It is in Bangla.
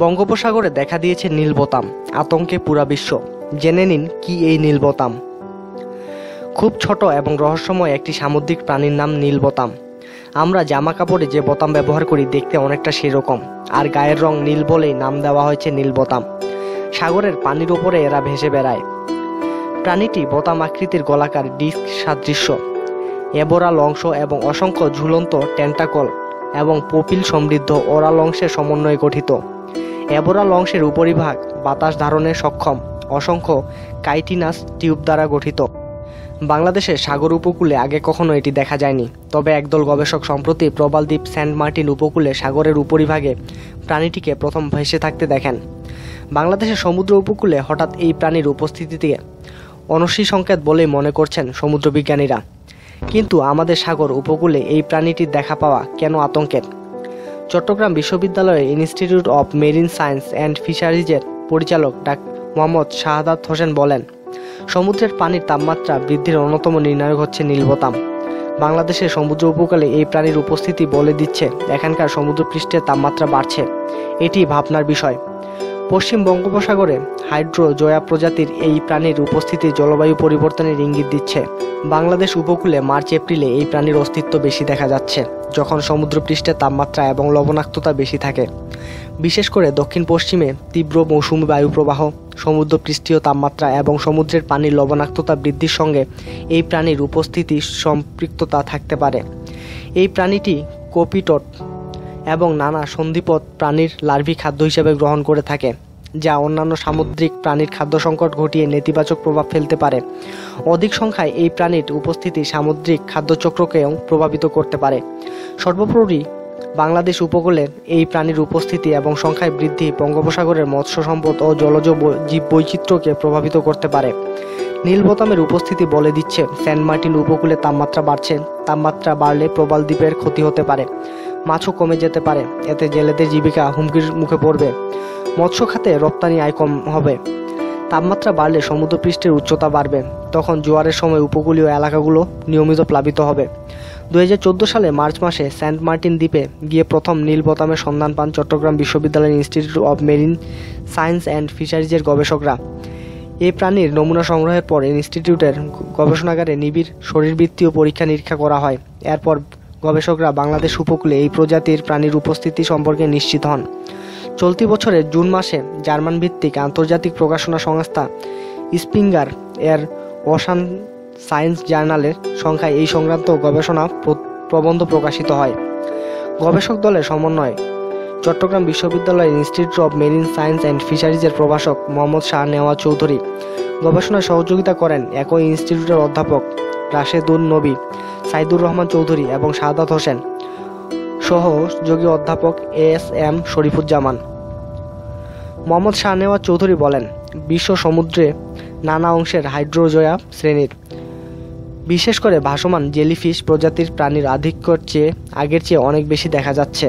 বঙ্গোপসাগরে দেখা দিয়েছে নীল বোতাম আতঙ্কে পুরা বিশ্ব। জেনে নিন কি এই নীল বোতাম খুব ছোট এবং রহস্যময় একটি সামুদ্রিক প্রাণীর নাম নীল বোতাম আমরা জামা কাপড়ে যে বোতাম ব্যবহার করি দেখতে অনেকটা সেরকম, আর গায়ের রং নীল বলেই নাম দেওয়া হয়েছে নীল বোতাম সাগরের পানির ওপরে এরা ভেসে বেড়ায়। প্রাণীটি বোতাম আকৃতির গোলাকার ডিস্ক সাদৃশ্য। এবরাল অংশ এবং অসংখ্য ঝুলন্ত টেন্টাকল এবং পপিল সমৃদ্ধ ওরাল অংশের সমন্বয়ে গঠিত। এবরাল অংশের উপরিভাগ বাতাস ধারণে সক্ষম, অসংখ্য কাইটিনাস টিউব দ্বারা গঠিত। বাংলাদেশের সাগর উপকূলে আগে কখনো এটি দেখা যায়নি, তবে একদল গবেষক সম্প্রতি প্রবালদ্বীপ সেন্ট মার্টিন উপকূলে সাগরের উপরিভাগে প্রাণীটিকে প্রথম ভেসে থাকতে দেখেন। বাংলাদেশের সমুদ্র উপকূলে হঠাৎ এই প্রাণীর উপস্থিতিতে অনসী সংকেত বলেই মনে করছেন সমুদ্রবিজ্ঞানীরা। কিন্তু আমাদের সাগর উপকূলে এই প্রাণীটির দেখা পাওয়া কেন আতঙ্কের? চট্টগ্রাম বিশ্ববিদ্যালয়ের institute of marine science and ফিশারিজের পরিচালক ডাক মোহাম্মদ শাহাদাত হোসেন বলেন, সমুদ্রের পানির তাপমাত্রা বৃদ্ধির অন্যতম নির্ণায়ক হচ্ছে নীলবতাম। বাংলাদেশের সমুদ্র উপকূলে এই প্রাণীর উপস্থিতি বলে দিচ্ছে, এখানকার সমুদ্রপৃষ্ঠের তাপমাত্রা বাড়ছে। এটি ভাবনার বিষয়। পশ্চিম বঙ্গোপসাগরে হাইড্রো জয়া প্রজাতির এই প্রাণীর উপস্থিতি জলবায়ু পরিবর্তনের ইঙ্গিত দিচ্ছে। বাংলাদেশ উপকূলে মার্চ, এপ্রিলে এই প্রাণীর অস্তিত্ব বেশি দেখা যাচ্ছে, যখন সমুদ্রপৃষ্ঠের তাপমাত্রা এবং লবণাক্ততা বেশি থাকে। বিশেষ করে দক্ষিণ পশ্চিমে তীব্র মৌসুমী বায়ুপ্রবাহ সমুদ্রপৃষ্ঠীয় তাপমাত্রা এবং সমুদ্রের পানির লবণাক্ততা বৃদ্ধির সঙ্গে এই প্রাণীর উপস্থিতি সম্পৃক্ততা থাকতে পারে। এই প্রাণীটি কোপিটট এবং নানা সন্ধিপথ প্রাণীর লার্ভি খাদ্য হিসেবে গ্রহণ করে থাকে, যা অন্যান্য সামুদ্রিক প্রাণীর খাদ্য সংকট ঘটিয়ে নেতিবাচক প্রভাব ফেলতে পারে। অধিক সংখ্যায় এই প্রাণীর উপস্থিতি সামুদ্রিক খাদ্যচক্রকেও প্রভাবিত করতে পারে। সর্বোপরি, বাংলাদেশ উপকূলের এই প্রাণীর উপস্থিতি এবং সংখ্যায় বৃদ্ধি বঙ্গোপসাগরের মৎস্য সম্পদ ও জলজ জীব বৈচিত্র্যকে প্রভাবিত করতে পারে। নীল বোতামের উপস্থিতি বলে দিচ্ছে, সেন্ট মার্টিন উপকূলে তাপমাত্রা বাড়ছে, তাপমাত্রা বাড়লে প্রবাল দ্বীপের ক্ষতি হতে পারে, মাছও কমে যেতে পারে, এতে জেলেদের জীবিকা হুমকির মুখে পড়বে, মৎস্য খাতে রপ্তানি আয় কম হবে, তাপমাত্রা বাড়লে সমুদ্রপৃষ্ঠের উচ্চতা বাড়বে, তখন জোয়ারের সময় উপকূলীয় এলাকাগুলো নিয়মিত প্লাবিত হবে, দুই হাজার চোদ্দ সালে মার্চ মাসে সেন্ট মার্টিন দ্বীপে গিয়ে প্রথম নীল বোতামের সন্ধান পান চট্টগ্রাম বিশ্ববিদ্যালয়ের institute of marine science and ফিশারিজের গবেষকরা এই প্রাণীর নমুনা সংগ্রহের পর ইনস্টিটিউটের গবেষণাগারে নিবিড় শরীরবৃত্তীয় পরীক্ষা নিরীক্ষা করা হয়। এরপর গবেষকরা বাংলাদেশ উপকূলে এই প্রজাতির প্রাণীর উপস্থিতি সম্পর্কে নিশ্চিত হন। চলতি বছরের জুন মাসে জার্মান ভিত্তিক আন্তর্জাতিক প্রকাশনা সংস্থা স্পিঙ্গার এর ওশান সায়েন্স জার্নালের সংখ্যায় এই সংক্রান্ত গবেষণা প্র- প্রবন্ধ প্রকাশিত হয়। গবেষক দলের সমন্বয় চট্টগ্রাম বিশ্ববিদ্যালয়ের institute of marine science and ফিশারিজের প্রভাষক মোহাম্মদ শাহ নেওয়া চৌধুরী গবেষণায় সহযোগিতা করেন একই ইনস্টিটিউটের অধ্যাপক রাশেদুল নবী, সাইদুর রহমান চৌধুরী এবং শাহাদাত হোসেন সহযোগী অধ্যাপক এস এম শরীফুজ্জামান। মোহাম্মদ শাহনেওয়াজ চৌধুরী বলেন, বিশ্ব সমুদ্রে নানা অংশের হাইড্রোজয়া শ্রেণির, বিশেষ করে ভাসমান জেলিফিশ প্রজাতির প্রাণীর আধিক্যর চেয়ে, আগের চেয়ে অনেক বেশি দেখা যাচ্ছে।